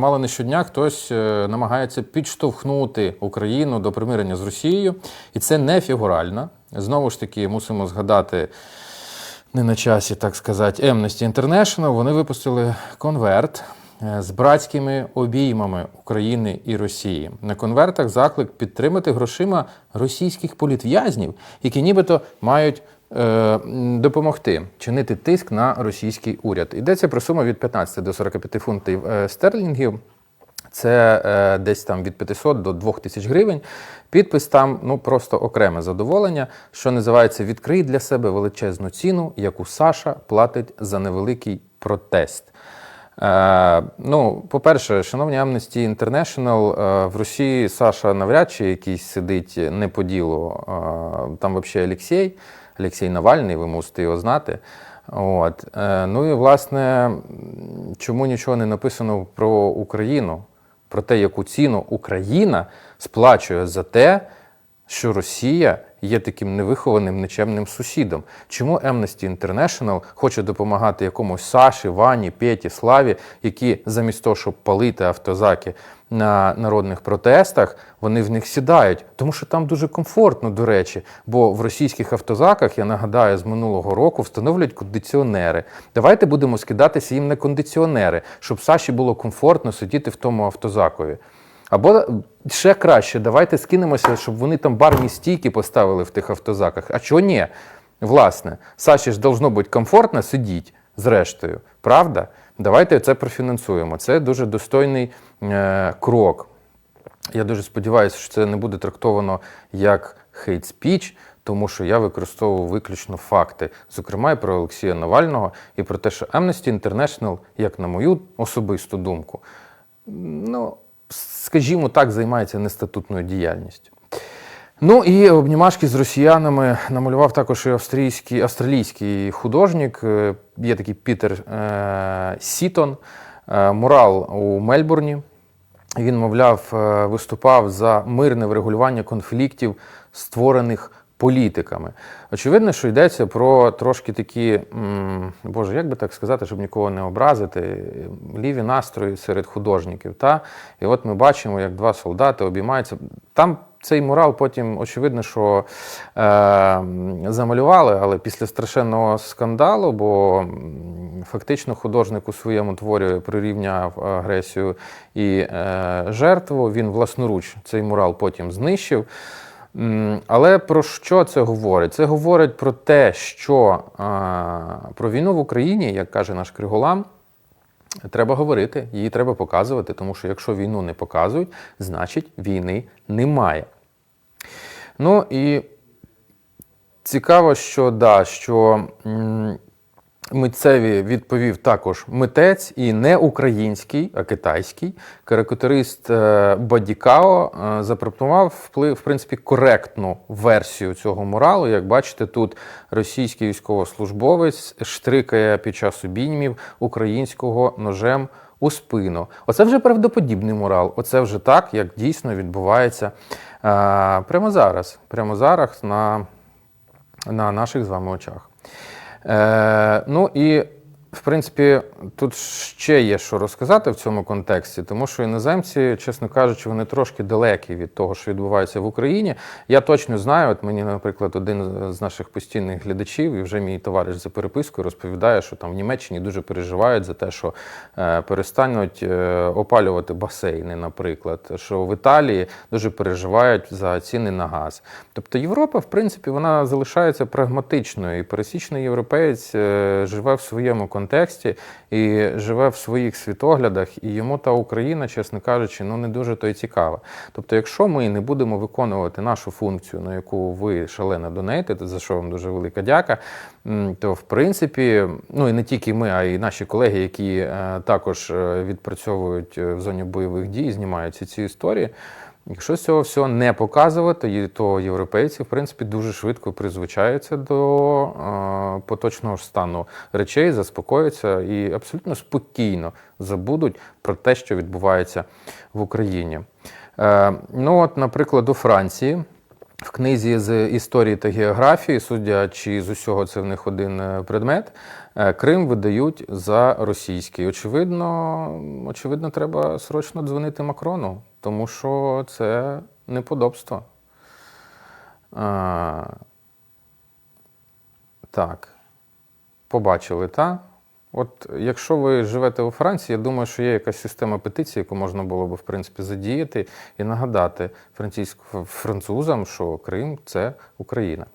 Мало не щодня хтось е, намагається підштовхнути Україну до примирення з Росією, і це не фігурально. Знову ж таки, мусимо згадати не на часі, так сказати, Amnesty International. Вони випустили конверт е, з братськими обіймами України і Росії. На конвертах заклик підтримати грошима російських політв'язнів, які нібито мають допомогти чинити тиск на російський уряд. Йдеться про суму від 15 до 45 фунтів е, стерлінгів. Це е, десь там від 500 до 2000 гривень. Підпис там ну просто окреме задоволення, що називається Відкрий для себе величезну ціну, яку Саша платить за невеликий протест. Е, ну, по-перше, шановні Amnesty International, е, в Росії Саша навряд чи якийсь сидить не по ділу. Е, там взагалі Олексій, Олексій Навальний, ви мусите його знати. От. Е, ну і власне, чому нічого не написано про Україну, про те, яку ціну Україна сплачує за те, що Росія є таким невихованим, нечемним сусідом. Чому Amnesty International хоче допомагати якомусь Саші, Вані, Петі, Славі, які замість того, щоб палити автозаки на народних протестах, вони в них сідають, тому що там дуже комфортно, до речі, бо в російських автозаках, я нагадаю, з минулого року встановлюють кондиціонери. Давайте будемо скидатися їм на кондиціонери, щоб Саші було комфортно сидіти в тому автозакові. Або ще краще, давайте скинемося, щоб вони там барні стійки поставили в тих автозаках. А чого ні? Власне, Саші ж должно бути комфортно сидіть зрештою. Правда? Давайте це профінансуємо. Це дуже достойний е, крок. Я дуже сподіваюся, що це не буде трактовано як хейт спіч, тому що я використовував виключно факти, зокрема і про Олексія Навального, і про те, що Amnesty International, як на мою особисту думку, ну, скажімо так, займається нестатутною діяльністю. Ну і обнімашки з росіянами намалював також і австрійський, австралійський художник. Е, Є такий Пітер е, Сітон, е, мурал у Мельбурні. Він, мовляв, е, виступав за мирне врегулювання конфліктів, створених політиками. Очевидно, що йдеться про трошки такі, боже, як би так сказати, щоб нікого не образити, ліві настрої серед художників. Та? І от ми бачимо, як два солдати обіймаються. Там цей мурал потім, очевидно, що е, замалювали, але після страшенного скандалу, бо фактично художник у своєму творі прирівняв агресію і е, жертву. Він власноруч цей мурал потім знищив. Але про що це говорить? Це говорить про те, що про війну в Україні, як каже наш Криголам, треба говорити, її треба показувати, тому що якщо війну не показують, значить війни немає. Ну і цікаво, що да, що митцеві відповів також митець і не український, а китайський. Карикатурист е, Бадікао е, запропонував в принципі, коректну версію цього муралу. Як бачите, тут російський військовослужбовець штрикає під час обіймів українського ножем у спину. Оце вже правдоподібний мурал. Оце вже так, як дійсно відбувається е, прямо зараз. Прямо зараз на, на наших з вами очах. Е, ну і в принципі, тут ще є що розказати в цьому контексті, тому що іноземці, чесно кажучи, вони трошки далекі від того, що відбувається в Україні. Я точно знаю, от мені, наприклад, один з наших постійних глядачів, і вже мій товариш за перепискою розповідає, що там в Німеччині дуже переживають за те, що е, перестануть е, опалювати басейни, наприклад, що в Італії дуже переживають за ціни на газ. Тобто Європа, в принципі, вона залишається прагматичною, і пересічний європеєць е, живе в своєму контексті і живе в своїх світоглядах, і йому та Україна, чесно кажучи, ну не дуже то й цікава. Тобто, якщо ми не будемо виконувати нашу функцію, на яку ви шалено донейтите, за що вам дуже велика дяка, то в принципі, ну і не тільки ми, а й наші колеги, які е, також е, відпрацьовують е, в зоні бойових дій, знімаються ці історії. Якщо цього всього не показувати, то європейці, в принципі, дуже швидко призвичаються до е, поточного стану речей, заспокояться і абсолютно спокійно забудуть про те, що відбувається в Україні. Е, ну, от, наприклад, у Франції в книзі з історії та географії, судячи з усього, це в них один е, предмет. е, Крим видають за російський. Очевидно, очевидно, треба срочно дзвонити Макрону, тому що це неподобство. А, так, побачили, та? От якщо ви живете у Франції, я думаю, що є якась система петиції, яку можна було б, в принципі, задіяти і нагадати французам, що Крим це Україна.